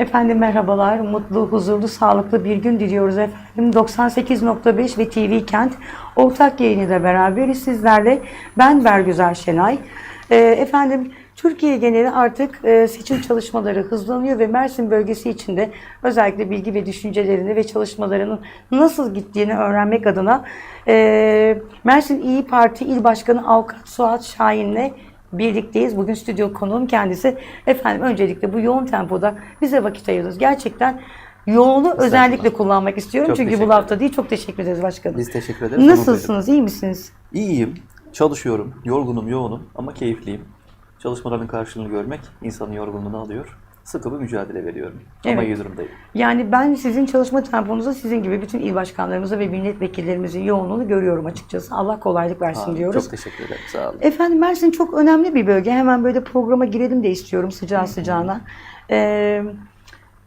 Efendim merhabalar, mutlu, huzurlu, sağlıklı bir gün diliyoruz efendim. 98.5 ve TV Kent ortak yayınıyla beraberiz sizlerle. Ben Bergüzar Şenay. Ee, efendim Türkiye geneli artık e, seçim çalışmaları hızlanıyor ve Mersin bölgesi içinde özellikle bilgi ve düşüncelerini ve çalışmalarının nasıl gittiğini öğrenmek adına e, Mersin İyi Parti İl Başkanı Avukat Suat Şahin'le birlikteyiz. Bugün stüdyo konuğum kendisi. Efendim öncelikle bu yoğun tempoda bize vakit ayırdınız. Gerçekten yoğunu özellikle kullanmak istiyorum. Çok Çünkü bu lafta değil. Çok teşekkür ederiz başkanım. Biz teşekkür ederiz. Nasılsınız? iyi misiniz? İyiyim. Çalışıyorum. Yorgunum, yoğunum ama keyifliyim. Çalışmaların karşılığını görmek insanın yorgunluğunu alıyor. Sıkı bir mücadele veriyorum. Ama Evet. iyi durumdayım. Yani ben sizin çalışma temponuzda sizin gibi bütün il başkanlarımızı ve milletvekillerimizin yoğunluğunu görüyorum açıkçası. Allah kolaylık versin Aa, diyoruz. Çok teşekkür ederim. Sağ olun. Efendim Mersin çok önemli bir bölge. Hemen böyle programa girelim de istiyorum sıcağı sıcağına. Ee,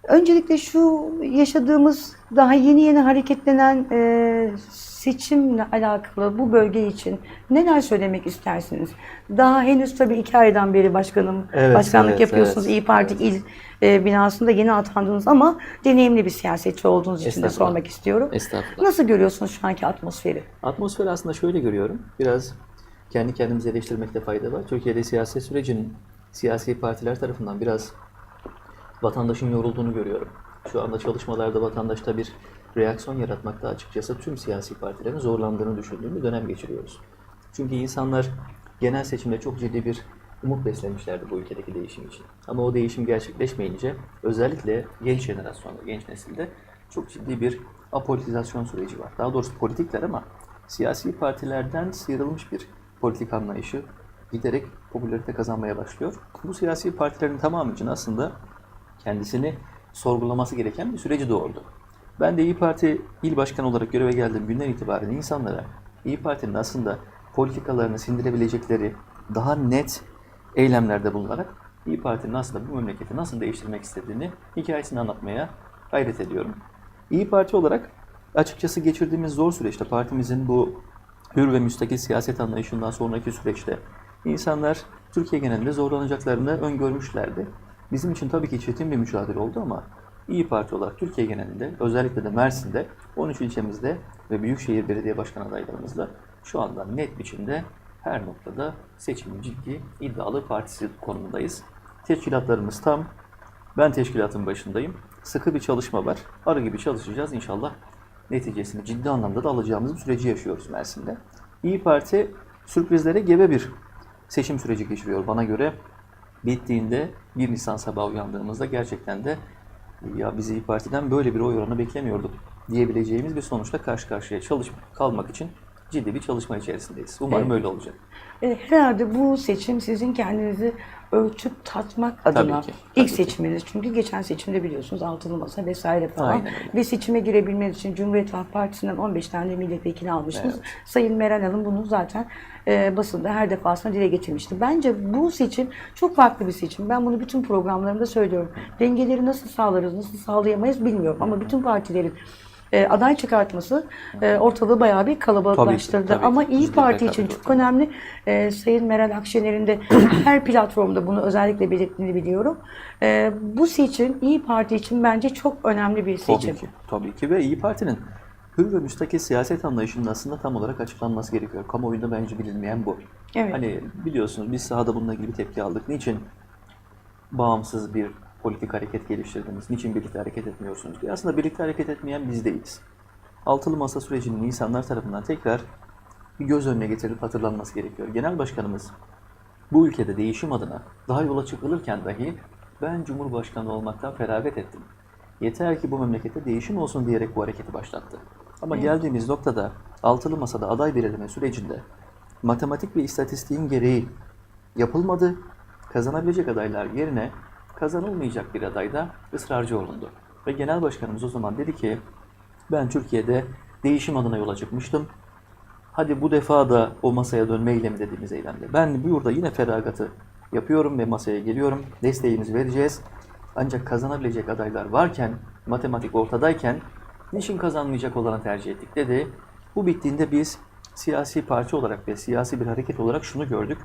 öncelikle şu yaşadığımız daha yeni yeni hareketlenen e, seçimle alakalı bu bölge için neler söylemek istersiniz? Daha henüz tabii iki aydan beri başkanım Evet, başkanlık evet, yapıyorsunuz. evet, İyi Parti il e, binasında yeni atandınız ama deneyimli bir siyasetçi olduğunuz için de sormak istiyorum. Estağfurullah. Nasıl görüyorsunuz şu anki atmosferi? Atmosferi aslında şöyle görüyorum. Biraz kendi kendimizi eleştirmekte fayda var. Türkiye'de siyaset sürecinin siyasi partiler tarafından biraz vatandaşın yorulduğunu görüyorum. Şu anda çalışmalarda vatandaşta bir reaksiyon yaratmakta açıkçası tüm siyasi partilerin zorlandığını düşündüğüm bir dönem geçiriyoruz. Çünkü insanlar genel seçimde çok ciddi bir umut beslemişlerdi bu ülkedeki değişim için. Ama o değişim gerçekleşmeyince özellikle genç jenerasyonda, genç nesilde çok ciddi bir apolitizasyon süreci var. Daha doğrusu politikler ama siyasi partilerden sıyrılmış bir politik anlayışı giderek popülarite kazanmaya başlıyor. Bu siyasi partilerin tamamı için aslında kendisini sorgulaması gereken bir süreci doğurdu. Ben de İyi Parti il başkanı olarak göreve geldiğim günden itibaren insanlara İyi Parti'nin aslında politikalarını sindirebilecekleri daha net eylemlerde bulunarak İyi Parti'nin aslında bu memleketi nasıl değiştirmek istediğini hikayesini anlatmaya gayret ediyorum. İyi Parti olarak açıkçası geçirdiğimiz zor süreçte partimizin bu hür ve müstakil siyaset anlayışından sonraki süreçte insanlar Türkiye genelinde zorlanacaklarını öngörmüşlerdi. Bizim için tabii ki çetin bir mücadele oldu ama İyi Parti olarak Türkiye genelinde özellikle de Mersin'de 13 ilçemizde ve Büyükşehir Belediye Başkan adaylarımızla şu anda net biçimde her noktada seçimin ciddi iddialı partisi konumundayız. Teşkilatlarımız tam. Ben teşkilatın başındayım. Sıkı bir çalışma var. Arı gibi çalışacağız inşallah. Neticesini ciddi anlamda da alacağımız bir süreci yaşıyoruz Mersin'de. İyi Parti sürprizlere gebe bir seçim süreci geçiriyor bana göre. Bittiğinde 1 Nisan sabahı uyandığımızda gerçekten de ya biz İyi Parti'den böyle bir oy oranı beklemiyorduk diyebileceğimiz bir sonuçla karşı karşıya çalış kalmak için ciddi bir çalışma içerisindeyiz. Umarım Evet. öyle olacak. E, Herhalde bu seçim sizin kendinizi ölçüp tatmak adına ki, ilk tabii ki. seçiminiz. Çünkü geçen seçimde biliyorsunuz altılı masa vesaire falan. Aynen. Ve seçime girebilmeniz için Cumhuriyet Halk Partisi'nden 15 tane milletvekili almıştınız. Evet. Sayın Meral Hanım bunu zaten e, basında her defasında dile getirmişti. Bence bu seçim çok farklı bir seçim. Ben bunu bütün programlarımda söylüyorum. Dengeleri nasıl sağlarız, nasıl sağlayamayız bilmiyorum. Ama bütün partilerin e, aday çıkartması e, ortalığı bayağı bir kalabalıklaştırdı. tabii. Ama İyi Parti için çok önemli. Ee, Sayın Meral Akşener'in de her platformda bunu özellikle belirttiğini biliyorum. Bu seçim İyi Parti için bence çok önemli bir seçim. Tabii ki. Tabii ki ve İyi Parti'nin hür ve müstakil siyaset anlayışının aslında tam olarak açıklanması gerekiyor. Kamuoyunda bence bilinmeyen bu. Evet. Hani biliyorsunuz biz sahada bununla ilgili bir tepki aldık. Niçin bağımsız bir politik hareket geliştirdiniz? Niçin birlikte hareket etmiyorsunuz diye. Aslında birlikte hareket etmeyen biz değiliz. Altılı masa sürecinin insanlar tarafından tekrar bir göz önüne getirilip hatırlanması gerekiyor. Genel Başkanımız bu ülkede değişim adına daha yola çıkılırken dahi ben Cumhurbaşkanı olmaktan feragat ettim. Yeter ki bu memlekette değişim olsun diyerek bu hareketi başlattı. Ama geldiğimiz noktada altılı masada aday belirleme sürecinde matematik ve istatistiğin gereği yapılmadı. Kazanabilecek adaylar yerine kazanılmayacak bir adayda ısrarcı olundu. Ve genel başkanımız o zaman dedi ki ben Türkiye'de değişim adına yola çıkmıştım. Hadi bu defa da o masaya dönme eylemi dediğimiz eylemde. Ben burada yine feragatı yapıyorum ve masaya geliyorum. Desteğimizi vereceğiz. Ancak kazanabilecek adaylar varken, matematik ortadayken niçin kazanmayacak olanı tercih ettik dedi. Bu bittiğinde biz siyasi parti olarak ve siyasi bir hareket olarak şunu gördük.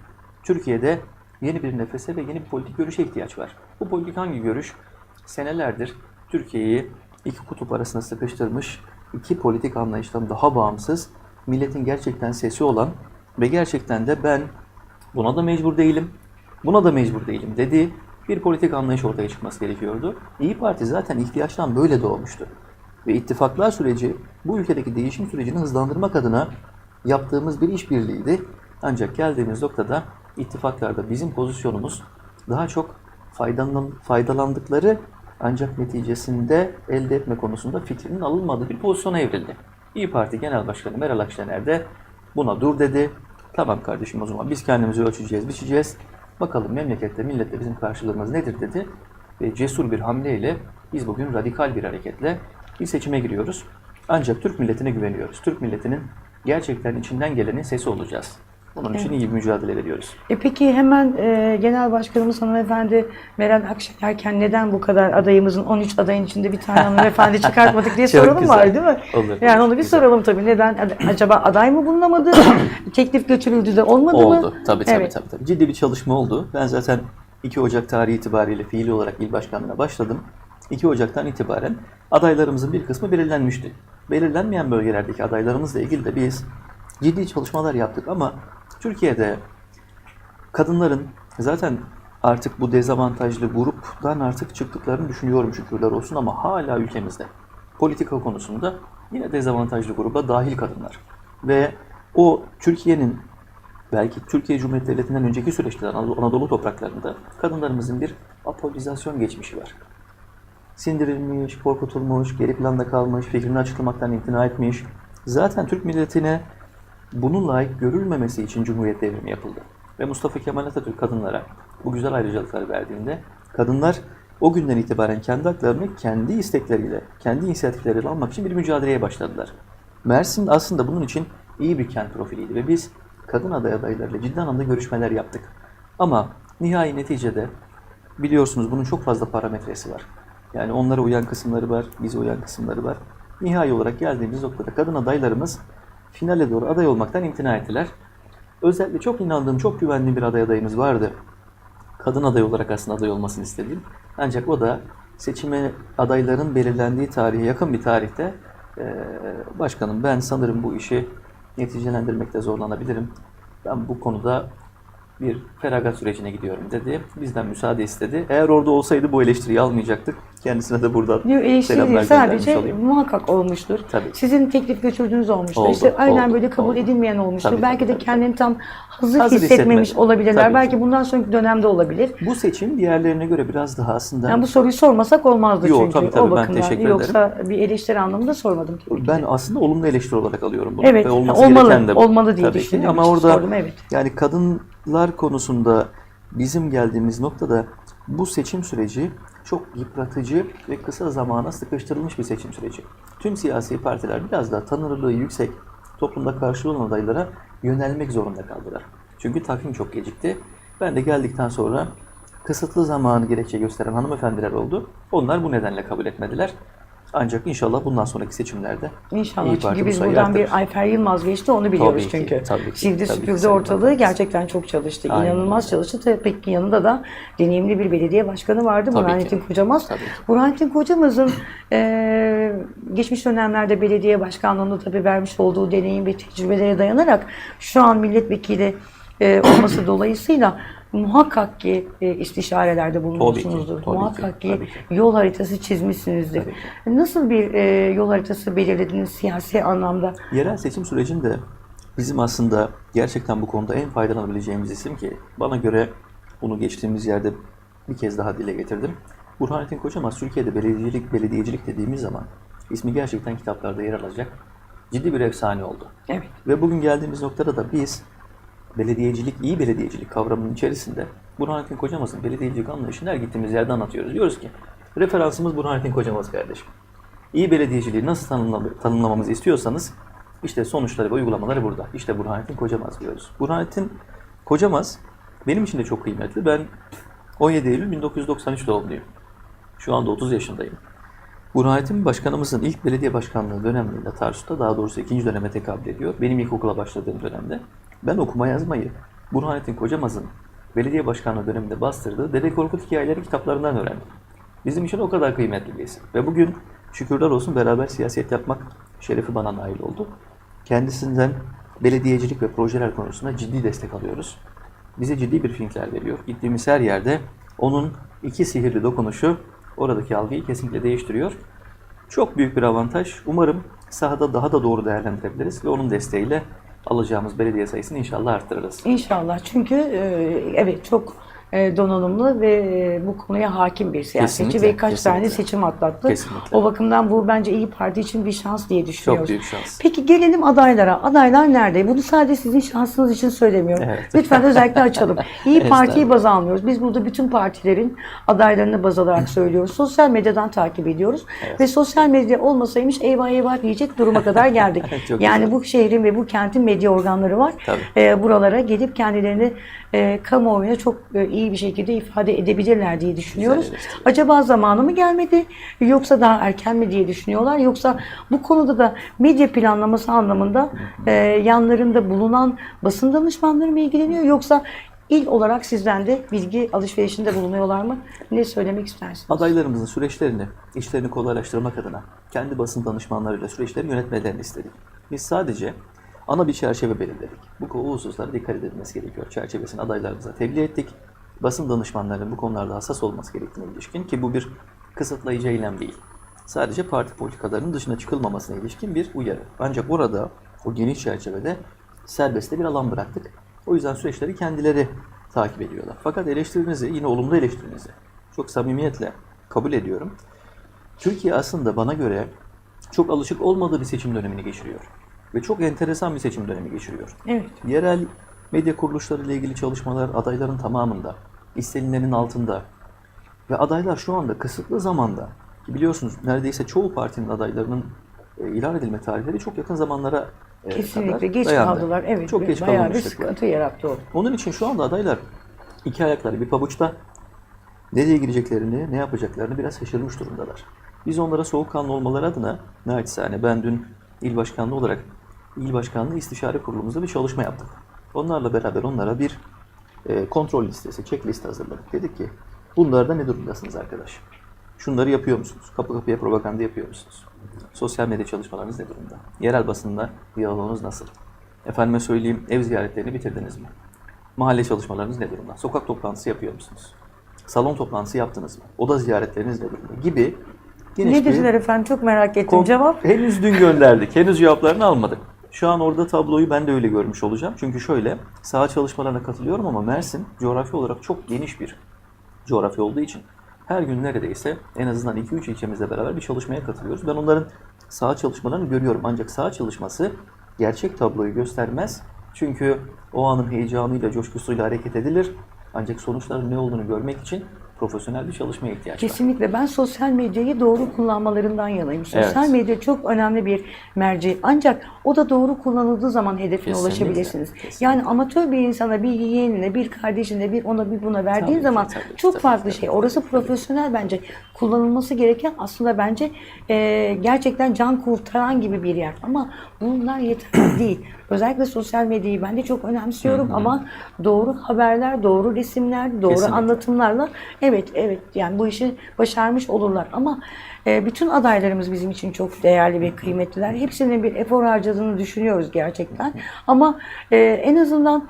Türkiye'de yeni bir nefese ve yeni bir politik görüşe ihtiyaç var. Bu politik hangi görüş? senelerdir Türkiye'yi iki kutup arasında sıkıştırmış, iki politik anlayıştan daha bağımsız, milletin gerçekten sesi olan ve gerçekten de ben buna da mecbur değilim, buna da mecbur değilim dediği bir politik anlayış ortaya çıkması gerekiyordu. İyi Parti zaten ihtiyaçtan böyle doğmuştu. Ve ittifaklar süreci bu ülkedeki değişim sürecini hızlandırmak adına yaptığımız bir işbirliğiydi. Ancak geldiğimiz noktada ittifaklarda bizim pozisyonumuz daha çok faydalan, faydalandıkları ancak neticesinde elde etme konusunda fikrinin alınmadığı bir pozisyona evrildi. İyi Parti Genel Başkanı Meral Akşener de buna dur dedi. Tamam kardeşim o zaman biz kendimizi ölçeceğiz, biçeceğiz. Bakalım memlekette, millette bizim karşılığımız nedir dedi. Ve cesur bir hamleyle biz bugün radikal bir hareketle bir seçime giriyoruz. Ancak Türk milletine güveniyoruz. Türk milletinin gerçekten içinden gelenin sesi olacağız. Bunun için iyi bir mücadele veriyoruz. E peki hemen e, Genel Başkanımız hanımefendi Meral Akşenerken neden bu kadar adayımızın 13 adayın içinde bir tane hanımefendi çıkartmadık diye soralım güzel. var değil mi? Olur. Yani onu bir Güzel. soralım tabii. Neden? Acaba aday mı bulunamadı? Teklif götürüldü de olmadı mı? Oldu. Tabii tabii, Evet. tabii tabii. Ciddi bir çalışma oldu. Ben zaten 2 Ocak tarihi itibariyle fiili olarak il başkanlığına başladım. 2 Ocak'tan itibaren adaylarımızın bir kısmı belirlenmişti. Belirlenmeyen bölgelerdeki adaylarımızla ilgili de biz ciddi çalışmalar yaptık ama Türkiye'de kadınların zaten artık bu dezavantajlı gruptan artık çıktıklarını düşünüyorum şükürler olsun ama hala ülkemizde politika konusunda yine dezavantajlı gruba dahil kadınlar. Ve o Türkiye'nin belki Türkiye Cumhuriyeti Devleti'nden önceki süreçte Anadolu, topraklarında kadınlarımızın bir apolizasyon geçmişi var. Sindirilmiş, korkutulmuş, geri planda kalmış, fikrini açıklamaktan imtina etmiş. Zaten Türk milletine bunun layık görülmemesi için Cumhuriyet devrimi yapıldı. Ve Mustafa Kemal Atatürk kadınlara bu güzel ayrıcalıkları verdiğinde kadınlar o günden itibaren kendi haklarını kendi istekleriyle, kendi inisiyatifleriyle almak için bir mücadeleye başladılar. Mersin aslında bunun için iyi bir kent profiliydi ve biz kadın aday adaylarıyla ciddi anlamda görüşmeler yaptık. Ama nihai neticede biliyorsunuz bunun çok fazla parametresi var. Yani onlara uyan kısımları var, bize uyan kısımları var. Nihai olarak geldiğimiz noktada kadın adaylarımız finale doğru aday olmaktan imtina ettiler. Özellikle çok inandığım, çok güvendiğim bir aday adayımız vardı. Kadın aday olarak aslında aday olmasını istediğim. Ancak o da seçime adayların belirlendiği tarihe yakın bir tarihte eee, başkanım ben sanırım bu işi neticelendirmekte zorlanabilirim. Ben bu konuda bir feragat sürecine gidiyorum dedi. Bizden müsaade istedi. Eğer orada olsaydı bu eleştiriyi almayacaktık. Kendisine de buradan Diyor eleştiri değil, sadece olayım. muhakkak olmuştur. Tabii. Sizin teklif götürdüğünüz olmuştur. Oldu, işte aynen oldu, böyle kabul oldu. edilmeyen olmuştur. Tabii, Belki tabii, de kendini tam hazır, Hazır hissetmemiş hissetmedi. olabilirler. Tabii Belki ki. bundan sonraki dönemde olabilir. Bu seçim diğerlerine göre biraz daha aslında Yani bu soruyu sormasak olmazdı Yok, çünkü tabii, tabii, o ben bakımdan. teşekkür Yoksa bir eleştiri anlamında sormadım tabii ki. Ben aslında olumlu eleştiri olarak alıyorum bunu. Evet, Ve olması olmalı, gereken de bu. olmalı diye Tabii ki. düşündüğüm Ama orada sordum, evet. yani kadınlar konusunda bizim geldiğimiz noktada bu seçim süreci çok yıpratıcı ve kısa zamana sıkıştırılmış bir seçim süreci. Tüm siyasi partiler biraz daha tanınırlığı yüksek toplumda karşılığı olan adaylara yönelmek zorunda kaldılar. Çünkü takvim çok gecikti. Ben de geldikten sonra kısıtlı zamanı gerekçe gösteren hanımefendiler oldu. Onlar bu nedenle kabul etmediler. Ancak inşallah bundan sonraki seçimlerde İnşallah İyi çünkü Parti biz buradan bir Ayfer Yılmaz geçti onu biliyoruz Tabii ki, çünkü. tabii ki, Sildi tabii ki süpürdü ortalığı Bakanımız. gerçekten çok çalıştı. Aynen İnanılmaz öyle. çalıştı. Tabii peki yanında da deneyimli bir belediye başkanı vardı Tabii Burhanettin ki. Kocamaz. Tabii ki. Burhanettin Kocamaz'ın eee, geçmiş dönemlerde belediye başkanlığında tabii vermiş olduğu deneyim ve tecrübelere dayanarak şu an milletvekili eee, olması dolayısıyla muhakkak ki e, istişarelerde bulunmuşsunuzdur. tabii ki, muhakkak ki, tabii ki. yol haritası çizmişsinizdir. Tabii Nasıl bir e, yol haritası belirlediniz siyasi anlamda? Yerel seçim sürecinde bizim aslında gerçekten bu konuda en faydalanabileceğimiz isim ki bana göre bunu geçtiğimiz yerde bir kez daha dile getirdim. Burhanettin Koçamaz Türkiye'de belediyecilik, belediyecilik dediğimiz zaman ismi gerçekten kitaplarda yer alacak ciddi bir efsane oldu. Evet. Ve bugün geldiğimiz noktada da biz belediyecilik, iyi belediyecilik kavramının içerisinde Burhanettin Kocamaz'ın belediyecilik anlayışını her gittiğimiz yerde anlatıyoruz. Diyoruz ki referansımız Burhanettin Kocamaz kardeşim. İyi belediyeciliği nasıl tanımla- tanımlamamızı istiyorsanız işte sonuçları ve uygulamaları burada. İşte Burhanettin Kocamaz diyoruz. Burhanettin Kocamaz benim için de çok kıymetli. Ben 17 Eylül 1993 doğumluyum. Şu anda 30 yaşındayım. Burhanettin Başkanımızın ilk belediye başkanlığı döneminde Tarsus'ta daha doğrusu ikinci döneme tekabül ediyor. Benim ilkokula başladığım dönemde. Ben okuma yazmayı Burhanettin Kocamaz'ın belediye başkanlığı döneminde bastırdığı Dede Korkut hikayeleri kitaplarından öğrendim. Bizim için o kadar kıymetli bir isim. Ve bugün şükürler olsun beraber siyaset yapmak şerefi bana nail oldu. Kendisinden belediyecilik ve projeler konusunda ciddi destek alıyoruz. Bize ciddi bir filmler veriyor. Gittiğimiz her yerde onun iki sihirli dokunuşu oradaki algıyı kesinlikle değiştiriyor. Çok büyük bir avantaj. Umarım sahada daha da doğru değerlendirebiliriz ve onun desteğiyle alacağımız belediye sayısını inşallah arttırırız. İnşallah. Çünkü e, evet çok donanımlı ve e, bu konuya hakim bir siyasetçi Kesinlikle, ve kaç kesinlikle. tane seçim atlattı. Kesinlikle. O bakımdan bu bence iyi Parti için bir şans diye düşünüyoruz. Çok büyük şans. Peki gelelim adaylara. Adaylar nerede? Bunu sadece sizin şansınız için söylemiyorum. Evet. Lütfen özellikle açalım. İyi Parti'yi baz almıyoruz. Biz burada bütün partilerin adaylarını baz alarak söylüyoruz. Sosyal medyadan takip ediyoruz. Ve sosyal medya olmasaymış eyvah eyvah diyecek duruma kadar geldik. Yani güzel. bu şehrin ve bu kentin medya organları var. Tabii. Ee, buralara gelip kendilerini e, kamuoyuna çok e, iyi bir şekilde ifade edebilirler diye düşünüyoruz. Güzel. Acaba zamanı mı gelmedi yoksa daha erken mi diye düşünüyorlar yoksa bu konuda da medya planlaması anlamında e, yanlarında bulunan basın danışmanları mı ilgileniyor yoksa il olarak sizden de bilgi alışverişinde bulunuyorlar mı? Ne söylemek istersiniz? Adaylarımızın süreçlerini, işlerini kolaylaştırmak adına kendi basın danışmanlarıyla süreçleri yönetmelerini istedik. Biz sadece ana bir çerçeve belirledik. Bu hususlara dikkat edilmesi gerekiyor. Çerçevesini adaylarımıza tebliğ ettik. Basın danışmanlarının bu konularda hassas olması gerektiğine ilişkin ki bu bir kısıtlayıcı eylem değil. Sadece parti politikalarının dışına çıkılmamasına ilişkin bir uyarı. Ancak orada o geniş çerçevede serbestte bir alan bıraktık. O yüzden süreçleri kendileri takip ediyorlar. Fakat eleştirinizi, yine olumlu eleştirinizi çok samimiyetle kabul ediyorum. Türkiye aslında bana göre çok alışık olmadığı bir seçim dönemini geçiriyor. Ve çok enteresan bir seçim dönemi geçiriyor. Evet. Yerel medya kuruluşları ile ilgili çalışmalar adayların tamamında, istenilenin altında. Ve adaylar şu anda kısıtlı zamanda, ki biliyorsunuz neredeyse çoğu partinin adaylarının e, ilan edilme tarihleri çok yakın zamanlara e, Kesinlikle kadar geç dayandı. kaldılar. Evet. Çok geç bayağı bir sıkıntı yarattı o. Onun için şu anda adaylar iki ayakları bir pabuçta nereye gireceklerini, ne yapacaklarını biraz şaşırmış durumdalar. Biz onlara soğukkanlı olmaları adına naçizane ben dün il başkanlığı olarak il başkanlığı istişare kurulumuzda bir çalışma yaptık. Onlarla beraber onlara bir e, kontrol listesi, checklist hazırladık. Dedik ki bunlarda ne durumdasınız arkadaş? Şunları yapıyor musunuz? Kapı kapıya propaganda yapıyor musunuz? Sosyal medya çalışmalarınız ne durumda? Yerel basında diyaloğunuz nasıl? Efendime söyleyeyim ev ziyaretlerini bitirdiniz mi? Mahalle çalışmalarınız ne durumda? Sokak toplantısı yapıyor musunuz? Salon toplantısı yaptınız mı? Oda ziyaretleriniz ne durumda? Gibi geniş Ne bir dediler efendim? Çok merak ettim. Cevap? Henüz dün gönderdik. Henüz cevaplarını almadık. Şu an orada tabloyu ben de öyle görmüş olacağım. Çünkü şöyle, saha çalışmalarına katılıyorum ama Mersin coğrafi olarak çok geniş bir coğrafya olduğu için her gün neredeyse en azından 2-3 ilçemizle beraber bir çalışmaya katılıyoruz. Ben onların saha çalışmalarını görüyorum. Ancak saha çalışması gerçek tabloyu göstermez. Çünkü o anın heyecanıyla, coşkusuyla hareket edilir. Ancak sonuçların ne olduğunu görmek için profesyonel bir çalışmaya ihtiyaç var. Kesinlikle ben sosyal medyayı doğru kullanmalarından yanayım. Sosyal Evet. medya çok önemli bir merci. Ancak o da doğru kullanıldığı zaman hedefine Kesinlikle, ulaşabilirsiniz. kesinlikle. Yani amatör bir insana, bir yeğenine, bir kardeşine, bir ona bir buna verdiğin Tabii ki, zaman tabii ki, çok tabii farklı ki, şey. tabii Orası ki. profesyonel bence. Kullanılması gereken aslında bence e, gerçekten can kurtaran gibi bir yer. Ama bunlar yeterli değil. Özellikle sosyal medyayı ben de çok önemsiyorum ama doğru haberler, doğru resimler, doğru Kesinlikle. anlatımlarla evet evet yani bu işi başarmış olurlar ama e, bütün adaylarımız bizim için çok değerli ve kıymetliler. Hepsinin bir efor harcadığını düşünüyoruz gerçekten. Ama e, en azından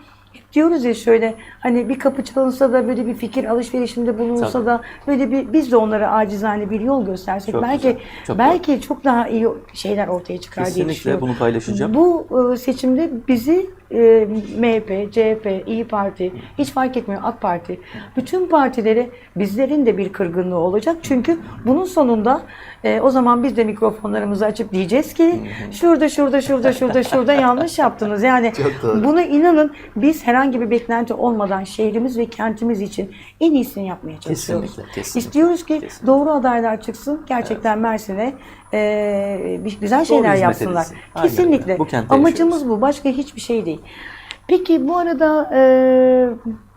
diyoruz ya şöyle hani bir kapı çalınsa da böyle bir fikir alışverişinde bulunsa Tabii. da böyle bir biz de onlara acizane bir yol göstersek Çok belki güzel, çok belki çok daha iyi şeyler ortaya çıkar diye Kesinlikle düşünüyorum. bunu paylaşacağım. Bu e, seçimde bizi e, MHP, CHP, İyi Parti, hiç fark etmiyor AK Parti, bütün partileri bizlerin de bir kırgınlığı olacak. Çünkü bunun sonunda e, o zaman biz de mikrofonlarımızı açıp diyeceğiz ki şurada, şurada, şurada, şurada, şurada yanlış yaptınız. Yani buna inanın biz herhangi bir beklenti olmadan şehrimiz ve kentimiz için en iyisini yapmaya çalışıyoruz. Kesinlikle, kesinlikle. İstiyoruz ki Kesinlikle. doğru adaylar çıksın. Gerçekten Mersin'e e, güzel şeyler yapsınlar. Aynen Kesinlikle. Bu Amacımız yaşıyoruz. bu. Başka hiçbir şey değil. Peki bu arada e,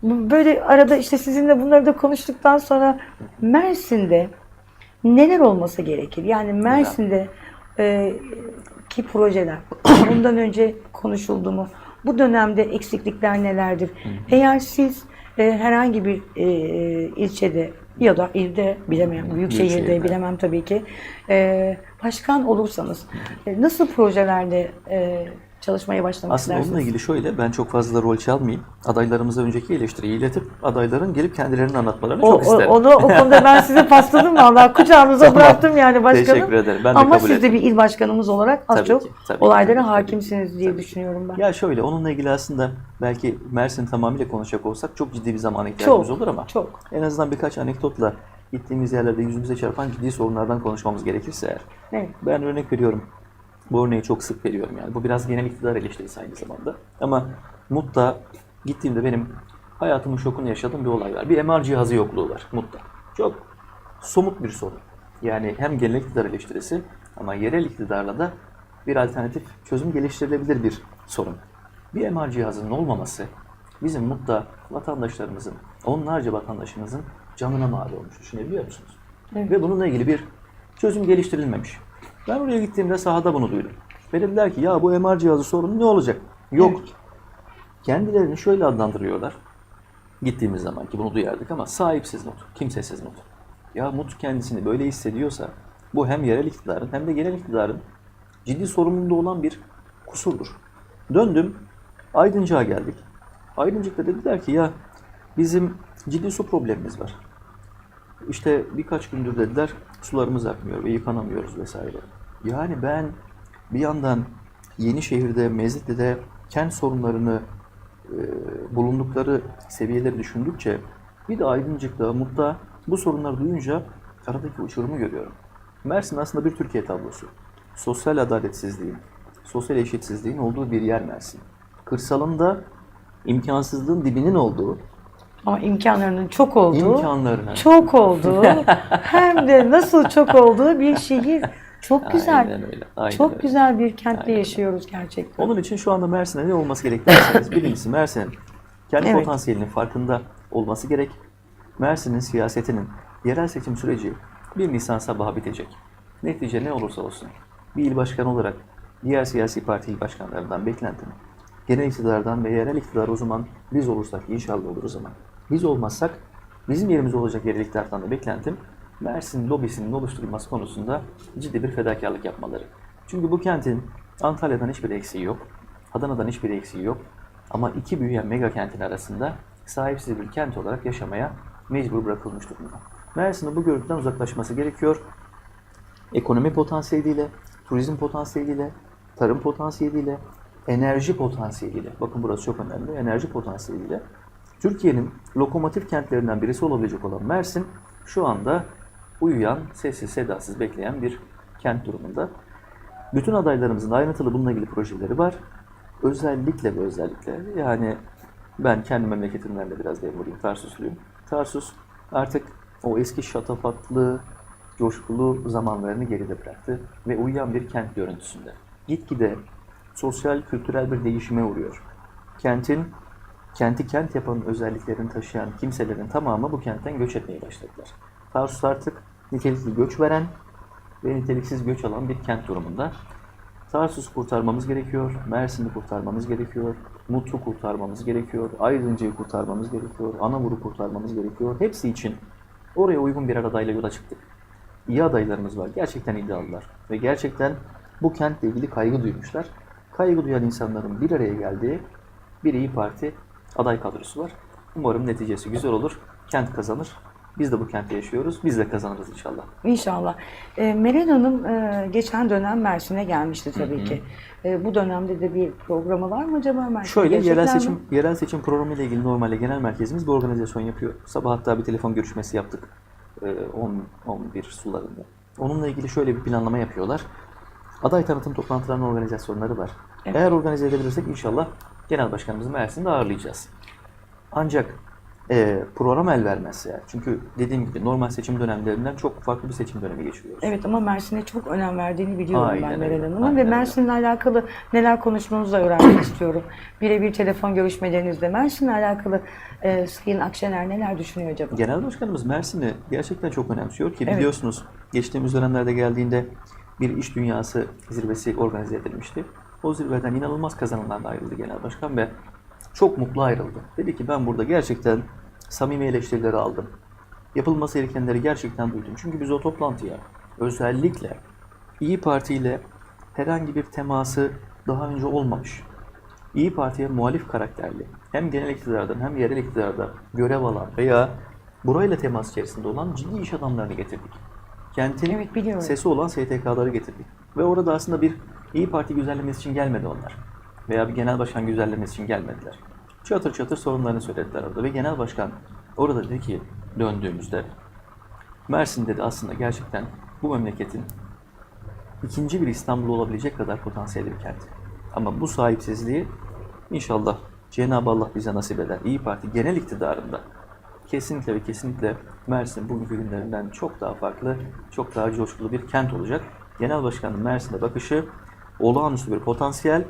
böyle arada işte sizinle bunları da konuştuktan sonra Mersin'de neler olması gerekir? Yani Mersin'de e, ki projeler bundan önce konuşuldu mu? Bu dönemde eksiklikler nelerdir? Eğer siz e, herhangi bir e, ilçede ya da ilde bilemem, büyük şehirde şehirde. bilemem tabii ki. Ee, başkan olursanız e, nasıl projelerde e, çalışmaya başlamak Aslında istersiniz? onunla ilgili şöyle, ben çok fazla rol çalmayayım. Adaylarımıza önceki eleştiriyi iletip adayların gelip kendilerini anlatmalarını O, çok o- isterim. onu o konuda ben size pasladım valla kucağınıza Tamam. bıraktım yani başkanım. Teşekkür ederim. Ben de Ama kabul siz de ettim. bir il başkanımız olarak az Tabii çok ki, tabii olaylara tabii ki. hakimsiniz diye düşünüyorum ben. Ya şöyle, onunla ilgili aslında belki Mersin tamamıyla konuşacak olsak çok ciddi bir zamana ihtiyacımız Çok, olur ama çok. en azından birkaç anekdotla gittiğimiz yerlerde yüzümüze çarpan ciddi sorunlardan konuşmamız gerekirse eğer. Evet. Ben örnek veriyorum. Bu örneği çok sık veriyorum yani. Bu biraz genel iktidar eleştirisi aynı zamanda. Ama Mut'ta gittiğimde benim hayatımın şokunu yaşadığım bir olay var. Bir MR cihazı yokluğu var Mut'ta. Çok somut bir sorun. Yani hem genel iktidar eleştirisi ama yerel iktidarla da bir alternatif çözüm geliştirilebilir bir sorun. Bir MR cihazının olmaması bizim Mut'ta vatandaşlarımızın, onlarca vatandaşımızın canına mal olmuş. Düşünebiliyor musunuz? Evet. Ve bununla ilgili bir çözüm geliştirilmemiş. Ben oraya gittiğimde sahada bunu duydum. Ve dediler ki ya bu MR cihazı sorunu ne olacak? Yok. Evet. Kendilerini şöyle adlandırıyorlar. Gittiğimiz zaman ki bunu duyardık ama sahipsiz Mut, kimsesiz Mut. Ya Mut kendisini böyle hissediyorsa bu hem yerel iktidarın hem de genel iktidarın ciddi sorumluluğunda olan bir kusurdur. Döndüm, Aydıncık'a geldik. Aydıncık'ta dediler ki ya bizim ciddi su problemimiz var. İşte birkaç gündür dediler sularımız akmıyor ve yıkanamıyoruz vesaire. Yani ben bir yandan Yenişehir'de, Mezitli'de kent sorunlarını e, bulundukları seviyeleri düşündükçe bir de Aydıncık'ta, Mut'ta bu sorunları duyunca aradaki uçurumu görüyorum. Mersin aslında bir Türkiye tablosu. Sosyal adaletsizliğin, sosyal eşitsizliğin olduğu bir yer Mersin. Kırsalında imkansızlığın dibinin olduğu, Ama imkanlarının çok olduğu, imkanlarına çok olduğu, hem de nasıl çok olduğu bir şehir. Çok güzel. Aynen öyle. Aynen çok öyle. güzel bir kentte Aynen. yaşıyoruz gerçekten. Onun için şu anda Mersin'e ne olması gerektiğini Birincisi Mersin'in kendi Evet. potansiyelinin farkında olması gerek. Mersin'in siyasetinin yerel seçim süreci 1 Nisan sabahı bitecek. Netice ne olursa olsun bir il başkanı olarak diğer siyasi parti il başkanlarından beklentim genel iktidardan ve yerel iktidar o zaman biz olursak inşallah oluruz ama biz olmazsak bizim yerimiz olacak yerel iktidardan da beklentim Mersin lobisinin oluşturulması konusunda ciddi bir fedakarlık yapmaları. Çünkü bu kentin Antalya'dan hiçbir eksiği yok. Adana'dan hiçbir eksiği yok. Ama iki büyüyen mega kentin arasında sahipsiz bir kent olarak yaşamaya mecbur bırakılmış durumda. Mersin'in bu görüntüden uzaklaşması gerekiyor. Ekonomi potansiyeliyle, turizm potansiyeliyle, tarım potansiyeliyle, enerji potansiyeliyle, bakın burası çok önemli, enerji potansiyeliyle Türkiye'nin lokomotif kentlerinden birisi olabilecek olan Mersin şu anda uyuyan, sessiz sedasız bekleyen bir kent durumunda. Bütün adaylarımızın ayrıntılı bununla ilgili projeleri var. Özellikle ve özellikle yani ben kendi memleketimden de biraz memuruyum, Tarsusluyum. Tarsus artık o eski şatafatlı, coşkulu zamanlarını geride bıraktı ve uyuyan bir kent görüntüsünde. Gitgide sosyal, kültürel bir değişime uğruyor. Kentin, kenti kent yapan özelliklerini taşıyan kimselerin tamamı bu kentten göç etmeye başladılar. Tarsus artık nitelikli göç veren ve niteliksiz göç alan bir kent durumunda. Tarsus'u kurtarmamız gerekiyor, Mersin'i kurtarmamız gerekiyor, Mutlu kurtarmamız gerekiyor, Aydıncı'yı kurtarmamız gerekiyor, Anavur'u kurtarmamız gerekiyor. Hepsi için oraya uygun bir adayla yola çıktık. İyi adaylarımız var, gerçekten iddialılar ve gerçekten bu kentle ilgili kaygı duymuşlar. Kaygı duyan insanların bir araya geldiği bir iyi Parti aday kadrosu var. Umarım neticesi güzel olur, kent kazanır. Biz de bu kentte yaşıyoruz, biz de kazanırız inşallah. İnşallah. E, Meral Hanım e, geçen dönem Mersin'e gelmişti tabii ki. E, bu dönemde de bir programı var mı acaba Mersin'de? Şöyle yerel Gelecekler mi? seçim yerel seçim programı ile ilgili normalde genel merkezimiz bir organizasyon yapıyor. Sabah hatta bir telefon görüşmesi yaptık. Ee, 10 11 sularında. Onunla ilgili şöyle bir planlama yapıyorlar. Aday tanıtım toplantılarının organizasyonları var. Evet. Eğer organize edebilirsek inşallah genel başkanımızı Mersin'de ağırlayacağız. Ancak e, program el vermezse eğer. Çünkü dediğim gibi normal seçim dönemlerinden çok farklı bir seçim dönemi geçiyoruz. Evet ama Mersin'e çok önem verdiğini biliyorum Aynen ben Meral Hanım'ın ve. Mersin'le alakalı neler konuşmanızı da öğrenmek istiyorum. Birebir telefon görüşmelerinizde Mersin'le alakalı e, Sayın Akşener neler düşünüyor acaba? Genel Başkanımız Mersin'i gerçekten çok önemsiyor ki Evet. biliyorsunuz geçtiğimiz dönemlerde geldiğinde bir iş dünyası zirvesi organize edilmişti. O zirveden inanılmaz kazanımlarla ayrıldı Genel Başkan ve çok mutlu ayrıldı. Dedi ki ben burada gerçekten samimi eleştirileri aldım. yapılması gerekenleri gerçekten duydum. Çünkü biz o toplantıya özellikle İyi Parti ile herhangi bir teması daha önce olmamış. İyi Parti'ye muhalif karakterli, hem genel iktidardan hem yerel iktidarda görev alan veya burayla temas içerisinde olan ciddi iş adamlarını getirdik. Kentin Evet, biliyorum. sesi olan STK'ları getirdik. Ve orada aslında bir İyi Parti güzellemesi için gelmedi onlar. Veya bir genel başkan güzellemesi için gelmediler. Çatır çatır sorunlarını söylediler orada. Ve genel başkan orada dedi ki döndüğümüzde Mersin dedi aslında gerçekten bu memleketin ikinci bir İstanbul olabilecek kadar potansiyelli bir kent. Ama bu sahipsizliği inşallah Cenab-ı Allah bize nasip eder. İyi Parti genel iktidarında kesinlikle ve kesinlikle Mersin bugünkü günlerinden çok daha farklı, çok daha coşkulu bir kent olacak. Genel Başkanın Mersin'e bakışı olağanüstü bir potansiyel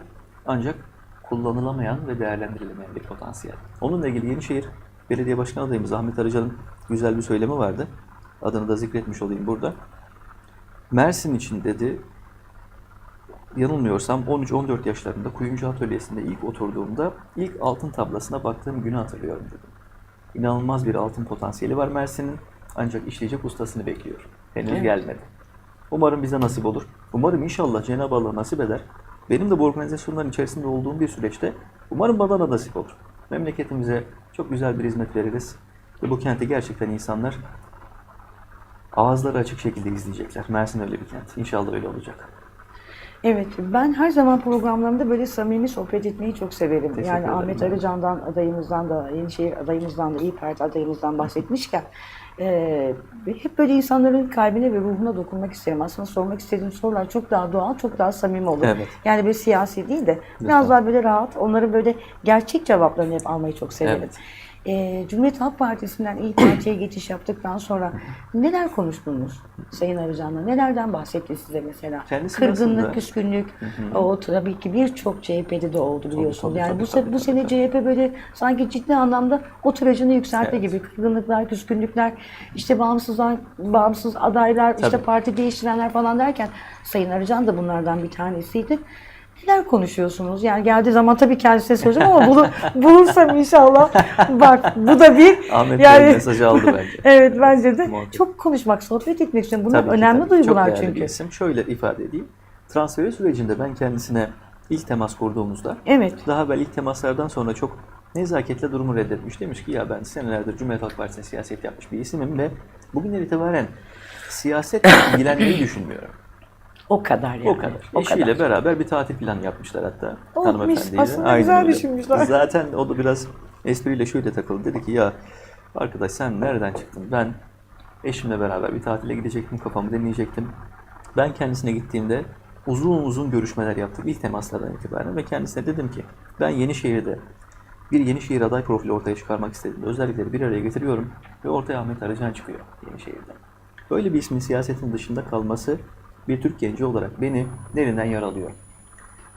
ancak kullanılamayan ve değerlendirilemeyen bir potansiyel. Onunla ilgili Yenişehir Belediye Başkan adayımız Ahmet Arıcan'ın güzel bir söylemi vardı. Adını da zikretmiş olayım burada. Mersin için dedi, yanılmıyorsam 13-14 yaşlarında kuyumcu atölyesinde ilk oturduğumda ilk altın tablasına baktığım günü hatırlıyorum dedi. İnanılmaz bir altın potansiyeli var Mersin'in ancak işleyecek ustasını bekliyor. Henüz Evet. gelmedi. Umarım bize nasip olur. Umarım inşallah Cenab-ı Allah nasip eder. Benim de bu organizasyonların içerisinde olduğum bir süreçte umarım bana da nasip olur. Memleketimize çok güzel bir hizmet veririz. Ve bu kenti gerçekten insanlar ağızları açık şekilde izleyecekler. Mersin öyle bir kent. İnşallah öyle olacak. Evet, ben her zaman programlarımda böyle samimi sohbet etmeyi çok severim. Teşekkür yani ederim. Ahmet Arıcan'dan adayımızdan da, Yenişehir adayımızdan da, İyi Parti adayımızdan bahsetmişken e, hep böyle insanların kalbine ve ruhuna dokunmak isterim. Aslında sormak istediğim sorular çok daha doğal, çok daha samimi olur. Evet. Yani böyle siyasi değil de biraz Lütfen. daha böyle rahat, onların böyle gerçek cevaplarını hep almayı çok severim. Evet. E, Cumhuriyet Halk Partisi'nden İyi Parti'ye geçiş yaptıktan sonra neler konuştunuz Sayın Arıcan'la? Nelerden bahsetti size mesela? Kendisi Kırgınlık, nasıldı? küskünlük, o tabii ki birçok CHP'de de oldu biliyorsunuz. tabii, yani tabii, bu, tabii, bu tabii, sene CHP böyle sanki ciddi anlamda o tirajını yükseltti Evet. gibi. Kırgınlıklar, küskünlükler, işte bağımsızlar, bağımsız adaylar, işte Tabii. parti değiştirenler falan derken Sayın Arıcan da bunlardan bir tanesiydi. Neler konuşuyorsunuz? Yani geldiği zaman tabii kendisine soracağım ama bulu, bulursam inşallah. Bak bu da bir Ahmet yani, Bey mesajı aldı bence. evet bence de Muhakkak. çok konuşmak, sohbet etmek için bunlar Tabii ki, önemli tabii. duygular Çok çünkü. bir isim. Şöyle ifade edeyim. Transferi sürecinde ben kendisine ilk temas kurduğumuzda Evet. daha evvel ilk temaslardan sonra çok nezaketle durumu reddetmiş. Demiş ki ya ben senelerdir Cumhuriyet Halk Partisi'ne siyaset yapmış bir isimim ve bugünden itibaren siyasetle ilgilenmeyi düşünmüyorum. O kadar yani. O kadar. O Eşiyle kadar. beraber bir tatil planı yapmışlar hatta Oh, hanımefendiyle. Aslında güzel öyle. düşünmüşler. Zaten o da biraz espriyle şöyle takıldı. Dedi ki ya arkadaş sen nereden çıktın? Ben eşimle beraber bir tatile gidecektim. Kafamı dinleyecektim. Ben kendisine gittiğimde uzun uzun görüşmeler yaptık ilk temaslardan itibaren ve kendisine dedim ki ben Yenişehir'de bir Yenişehir aday profili ortaya çıkarmak istedim. Özellikleri bir araya getiriyorum ve ortaya Ahmet Arıcan çıkıyor Yenişehir'den. Böyle bir ismin siyasetin dışında kalması bir Türk genci olarak beni derinden yaralıyor.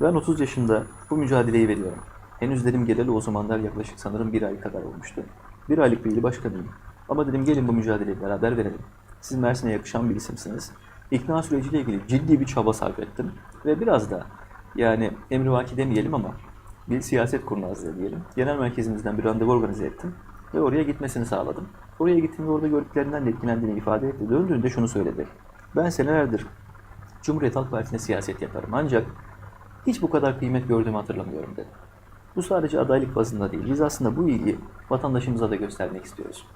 Ben 30 yaşında bu mücadeleyi veriyorum. Henüz dedim geleli o zamanlar yaklaşık sanırım bir ay kadar olmuştu. Bir aylık bir başkanıyım. Ama dedim gelin bu mücadeleyi beraber verelim. Siz Mersin'e yakışan bir isimsiniz. İkna süreciyle ilgili ciddi bir çaba sarf ettim. Ve biraz da yani emrivaki demeyelim ama bir siyaset kurnazlığı diyelim. Genel merkezimizden bir randevu organize ettim. Ve oraya gitmesini sağladım. Oraya gittiğimde orada gördüklerinden de etkilendiğini ifade etti. Döndüğünde şunu söyledi. Ben senelerdir Cumhuriyet Halk Partisi'ne siyaset yaparım. Ancak hiç bu kadar kıymet gördüğümü hatırlamıyorum dedi. Bu sadece adaylık bazında değil. Biz aslında bu ilgiyi vatandaşımıza da göstermek istiyoruz.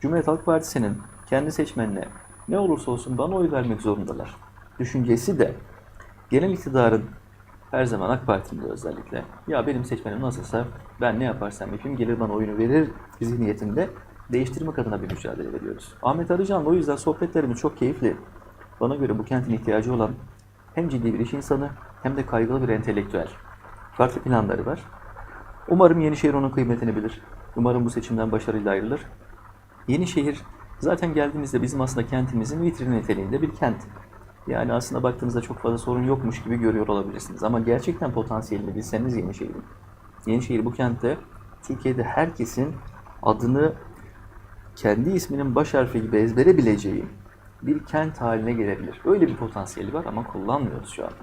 Cumhuriyet Halk Partisi'nin kendi seçmenine ne olursa olsun bana oy vermek zorundalar. Düşüncesi de genel iktidarın her zaman AK Parti'nin özellikle ya benim seçmenim nasılsa ben ne yaparsam yapayım gelir bana oyunu verir zihniyetinde değiştirmek adına bir mücadele veriyoruz. Ahmet Arıcan'la o yüzden sohbetlerimiz çok keyifli. Bana göre bu kentin ihtiyacı olan hem ciddi bir iş insanı hem de kaygılı bir entelektüel. Farklı planları var. Umarım Yenişehir onun kıymetini bilir. Umarım bu seçimden başarıyla ayrılır. Yenişehir zaten geldiğimizde bizim aslında kentimizin vitrini niteliğinde bir kent. Yani aslında baktığınızda çok fazla sorun yokmuş gibi görüyor olabilirsiniz. Ama gerçekten potansiyelini bilseniz Yenişehir'in. Yenişehir bu kentte Türkiye'de herkesin adını kendi isminin baş harfi gibi ezbere bileceği bir kent haline gelebilir. Öyle bir potansiyeli var ama kullanmıyoruz şu anda.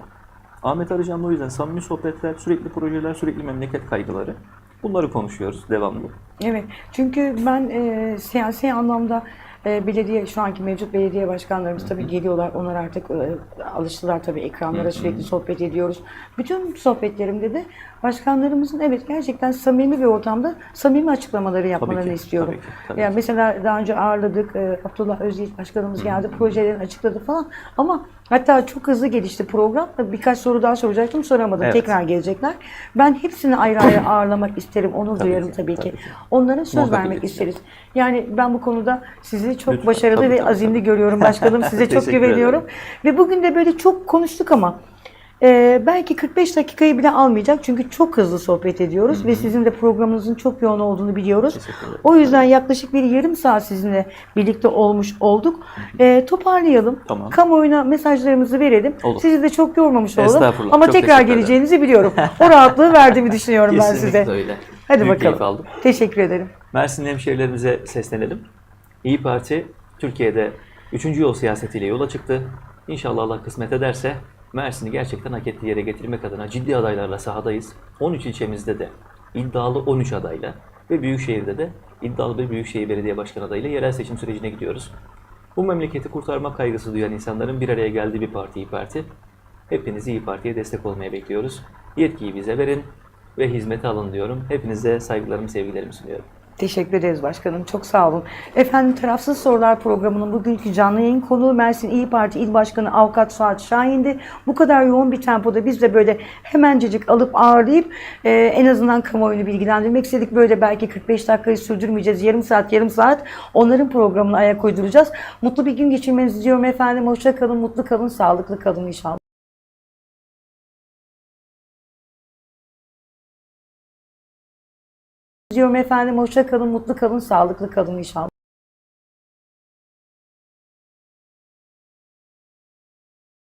Ahmet Arıcan'la o yüzden samimi sohbetler, sürekli projeler, sürekli memleket kaygıları. Bunları konuşuyoruz devamlı. Evet. Çünkü ben e, siyasi anlamda E, belediye şu anki mevcut belediye başkanlarımız tabii geliyorlar. Onlar artık e, alıştılar tabii ekranlara sürekli sohbet ediyoruz. Bütün sohbetlerimde de başkanlarımızın evet gerçekten samimi bir ortamda samimi açıklamaları yapmalarını ki, istiyorum. tabii ki, tabii yani mesela daha önce ağırladık. e, Abdullah Özyiğit başkanımız geldi. Projelerini açıkladı falan. Ama hatta çok hızlı gelişti program. Birkaç soru daha soracaktım soramadım. Evet. Tekrar gelecekler. Ben hepsini ayrı ayrı ağırlamak isterim. Onur Tabii duyarım ki, tabii ki. tabii ki. Onlara söz Muhakkak vermek isteriz. Yani ben bu konuda sizi çok Lütfen, başarılı tabii, ve tabii, azimli tabii. görüyorum başkanım. Size çok güveniyorum. Ve bugün de böyle çok konuştuk ama e, belki 45 dakikayı bile almayacak. Çünkü çok hızlı sohbet ediyoruz ve sizin de programınızın çok yoğun olduğunu biliyoruz. O yüzden yaklaşık bir yarım saat sizinle birlikte olmuş olduk. E, toparlayalım. Tamam. Kamuoyuna mesajlarımızı verelim. Olur. Sizi de çok yormamış olalım. Estağfurullah, Ama çok tekrar ederim. geleceğinizi biliyorum. O rahatlığı verdiğimi düşünüyorum ben size. öyle. Hadi Büyük bakalım. aldım. Teşekkür ederim. Mersin hemşehrilerimize seslenelim. İyi Parti Türkiye'de 3. yol siyasetiyle yola çıktı. İnşallah Allah kısmet ederse Mersin'i gerçekten hak ettiği yere getirmek adına ciddi adaylarla sahadayız. 13 ilçemizde de iddialı 13 adayla ve Büyükşehir'de de iddialı bir Büyükşehir Belediye Başkanı adayıyla yerel seçim sürecine gidiyoruz. Bu memleketi kurtarma kaygısı duyan insanların bir araya geldiği bir parti İyi Parti. Hepinizi İyi Parti'ye destek olmaya bekliyoruz. Yetkiyi bize verin ve hizmete alın diyorum. Hepinize saygılarımı, sevgilerimi sunuyorum. Teşekkür ederiz başkanım. Çok sağ olun. Efendim Tarafsız Sorular programının bugünkü canlı yayın konuğu Mersin İyi Parti İl Başkanı Avukat Suat Şahin'di. Bu kadar yoğun bir tempoda biz de böyle hemencecik alıp ağırlayıp e, en azından kamuoyunu bilgilendirmek istedik. Böyle belki 45 dakikayı sürdürmeyeceğiz. Yarım saat, yarım saat onların programına ayak uyduracağız. Mutlu bir gün geçirmenizi diliyorum efendim. Hoşça kalın, mutlu kalın, sağlıklı kalın inşallah. Diyorum efendim hoşça kalın, mutlu kalın, sağlıklı kalın inşallah.